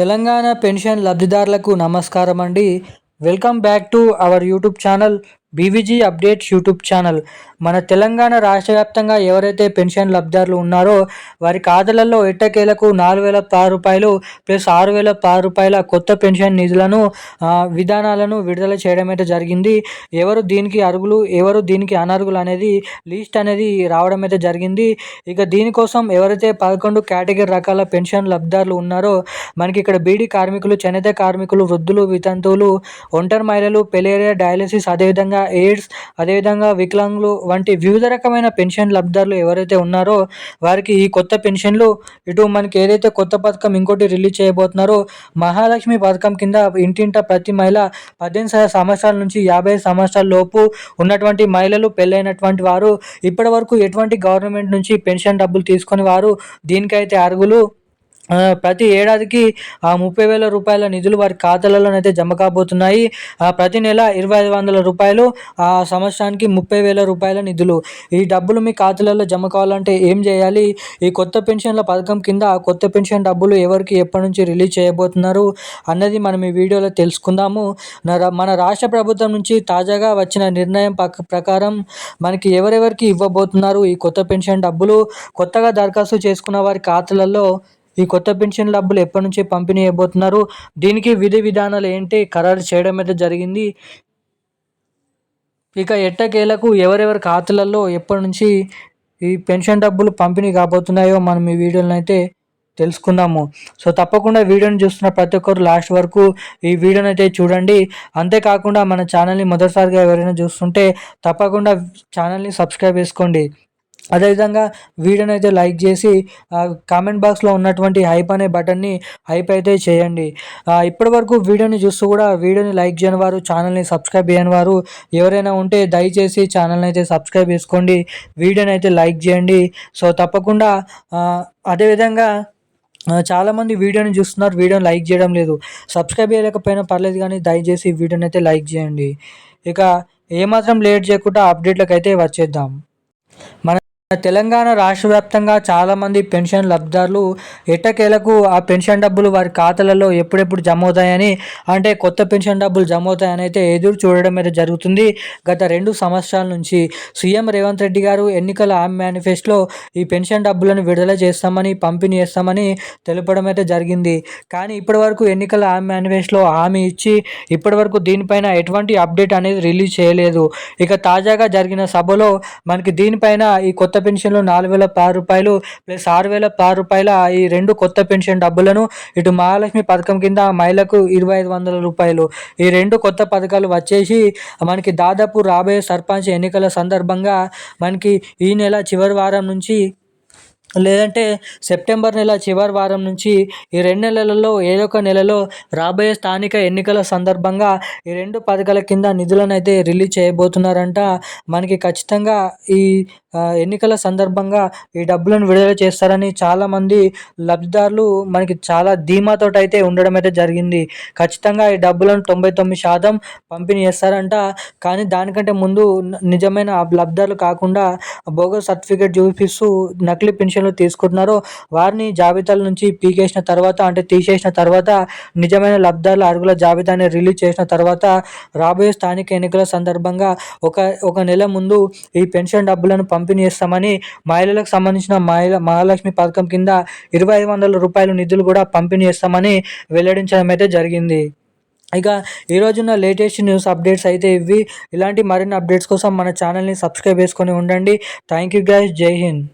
Telangana pension లబ్ధిదారులకు నమస్కారం అండి welcome back to our YouTube channel. BVG updates YouTube channel. మన తెలంగాణ రాష్ట్ర వ్యాప్తంగా ఎవరైతే పెన్షన్ లబ్ధారులు ఉన్నారో వారి ఖాతాలలో ఎట్టకేలకు నాలుగు వేల పది రూపాయలు ప్లస్ ఆరు వేల పది రూపాయల కొత్త పెన్షన్ నిధులను విధానాలను విడుదల చేయడం అయితే జరిగింది. ఎవరు దీనికి అరుగులు ఎవరు దీనికి అనర్హులు అనేది లిస్ట్ అనేది రావడం అయితే జరిగింది. ఇక దీనికోసం ఎవరైతే పదకొండు కేటగిరీ రకాల పెన్షన్ లబ్ధారులు ఉన్నారో మనకి ఇక్కడ బీడీ కార్మికులు చేనేత కార్మికులు వృద్ధులు వితంతువులు ఒంటరి మహిళలు పెలేరియా డయాలసిస్ అదేవిధంగా ఎయిడ్స్ అదేవిధంగా వికలాంగులు వంటి వివిధ రకమైన పెన్షన్ లబ్ధిదారులు ఎవరైతే ఉన్నారో వారికి ఈ కొత్త పెన్షన్లు ఇటు మనకి ఏదైతే కొత్త పథకం ఇంకోటి రిలీజ్ చేయబోతున్నారో మహాలక్ష్మి పథకం కింద ఇంటింట ప్రతి మహిళ పద్దెనిమిది సంవత్సరాల నుంచి యాభై సంవత్సరాల లోపు ఉన్నటువంటి మహిళలు పెళ్ళైనటువంటి వారు ఇప్పటి వరకు ఎటువంటి గవర్నమెంట్ నుంచి పెన్షన్ డబ్బులు తీసుకొని వారు దీనికైతే అర్హులు? ప్రతి ఏడాదికి ఆ ముప్పై వేల రూపాయల నిధులు వారి ఖాతాలలోనైతే జమ కాబోతున్నాయి. ప్రతి నెల ఇరవై ఐదు వందల రూపాయలు ఆ సంవత్సరానికి ముప్పై వేల రూపాయల నిధులు. ఈ డబ్బులు మీ ఖాతాలలో జమ కావాలంటే ఏం చేయాలి? ఈ కొత్త పెన్షన్ల పథకం కింద కొత్త పెన్షన్ డబ్బులు ఎవరికి ఎప్పటి నుంచి రిలీజ్ చేయబోతున్నారు అన్నది మనం ఈ వీడియోలో తెలుసుకుందాము. మన రాష్ట్ర ప్రభుత్వం నుంచి తాజాగా వచ్చిన నిర్ణయం ప్రకారం మనకి ఎవరెవరికి ఇవ్వబోతున్నారు ఈ కొత్త పెన్షన్ డబ్బులు? కొత్తగా దరఖాస్తు చేసుకున్న వారి ఖాతాలలో ఈ కొత్త పెన్షన్ డబ్బులు ఎప్పటి నుంచి పంపిణీ అయిపోతున్నారు దీనికి విధి విధానాలు ఏంటి? ఖరారు చేయడం అయితే జరిగింది. ఇక ఎట్టకేలకు ఎవరెవరి ఖాతాలలో ఎప్పటి నుంచి ఈ పెన్షన్ డబ్బులు పంపిణీ కాబోతున్నాయో మనం ఈ వీడియోలను అయితే తెలుసుకుందాము. సో తప్పకుండా వీడియోని చూస్తున్న ప్రతి ఒక్కరు లాస్ట్ వరకు ఈ వీడియోని అయితే చూడండి. అంతేకాకుండా మన ఛానల్ని మొదటిసారిగా ఎవరైనా చూస్తుంటే తప్పకుండా ఛానల్ని సబ్స్క్రైబ్ చేసుకోండి. అదేవిధంగా వీడియోని అయితే లైక్ చేసి కామెంట్ బాక్స్లో ఉన్నటువంటి హైప్ అనే బటన్ని హైప్ అయితే చేయండి. ఇప్పటి వరకు వీడియోని చూస్తూ కూడా వీడియోని లైక్ చేయని వారు ఛానల్ని సబ్స్క్రైబ్ చేయని వారు ఎవరైనా ఉంటే దయచేసి ఛానల్ని అయితే సబ్స్క్రైబ్ చేసుకోండి వీడియోని అయితే లైక్ చేయండి. సో తప్పకుండా అదేవిధంగా చాలామంది వీడియోని చూస్తున్నారు వీడియోని లైక్ చేయడం లేదు. సబ్స్క్రైబ్ చేయలేకపోయినా పర్లేదు కానీ దయచేసి వీడియోని అయితే లైక్ చేయండి. ఇక ఏమాత్రం లేట్ చేయకుండా అప్డేట్లకు అయితే వచ్చేద్దాం. మన తెలంగాణ రాష్ట్ర వ్యాప్తంగా చాలామంది పెన్షన్ లబ్ధిదారులు ఎట్టకేలకు ఆ పెన్షన్ డబ్బులు వారి ఖాతాలలో ఎప్పుడెప్పుడు జమ అవుతాయని అంటే కొత్త పెన్షన్ డబ్బులు జమ అవుతాయని అయితే ఎదురు చూడడం అయితే జరుగుతుంది. గత రెండు సంవత్సరాల నుంచి సీఎం రేవంత్ రెడ్డి గారు ఎన్నికల ఆమె మేనిఫెస్టోలో ఈ పెన్షన్ డబ్బులను విడుదల చేస్తామని పంపిణీ చేస్తామని తెలపడం అయితే జరిగింది. కానీ ఇప్పటివరకు ఎన్నికల ఆమ్ మేనిఫెస్టోలో హామీ ఇచ్చి ఇప్పటివరకు దీనిపైన ఎటువంటి అప్డేట్ అనేది రిలీజ్ చేయలేదు. ఇక తాజాగా జరిగిన సభలో మనకి దీనిపైన ఈ కొత్త పెన్షన్లు నాలుగు వేల పది రూపాయలు ప్లస్ ఆరు వేల పది రూపాయల ఈ రెండు కొత్త పెన్షన్ డబ్బులను ఇటు మహాలక్ష్మి పథకం కింద మహిళకు ఇరవై ఐదు వందల రూపాయలు. ఈ రెండు కొత్త పథకాలు వచ్చేసి మనకి దాదాపు రాబోయే సర్పంచ్ ఎన్నికల సందర్భంగా మనకి ఈ నెల చివరి వారం నుంచి లేదంటే సెప్టెంబర్ నెల చివరి వారం నుంచి ఈ రెండు నెలలలో ఏదో ఒక నెలలో రాబోయే స్థానిక ఎన్నికల సందర్భంగా ఈ రెండు పథకాల కింద నిధులను అయితే రిలీజ్ చేయబోతున్నారంట. మనకి ఖచ్చితంగా ఈ ఎన్నికల సందర్భంగా ఈ డబ్బులను విడుదల చేస్తారని చాలామంది లబ్ధిదారులు మనకి చాలా ధీమాతో అయితే ఉండడం అయితే జరిగింది. ఖచ్చితంగా ఈ డబ్బులను తొంభై తొమ్మిది శాతం పంపిణీ చేస్తారంట. కానీ దానికంటే ముందు నిజమైన లబ్ధిదారులు కాకుండా బోగస్ సర్టిఫికేట్ చూపిస్తూ నకిలీ పెన్షన్ పెన్షన్లు తీసుకుంటున్నారో వారిని జాబితాల నుంచి పీకేసిన తర్వాత అంటే తీసేసిన తర్వాత నిజమైన లబ్ధాల అరుగుల జాబితాని రిలీజ్ చేసిన తర్వాత రాబోయే స్థానిక ఎన్నికల సందర్భంగా ఒక ఒక నెల ముందు ఈ పెన్షన్ డబ్బులను పంపిణీ చేస్తామని మహిళలకు సంబంధించిన మహిళ మహాలక్ష్మి పథకం కింద ఇరవై ఐదు వందల రూపాయల నిధులు కూడా పంపిణీ చేస్తామని వెల్లడించడం అయితే జరిగింది. ఇక ఈరోజున్న లేటెస్ట్ న్యూస్ అప్డేట్స్ అయితే ఇవి. ఇలాంటి మరిన్ని అప్డేట్స్ కోసం మన ఛానల్ని సబ్స్క్రైబ్ చేసుకొని ఉండండి. థ్యాంక్ యూ గైస్ జై హింద్.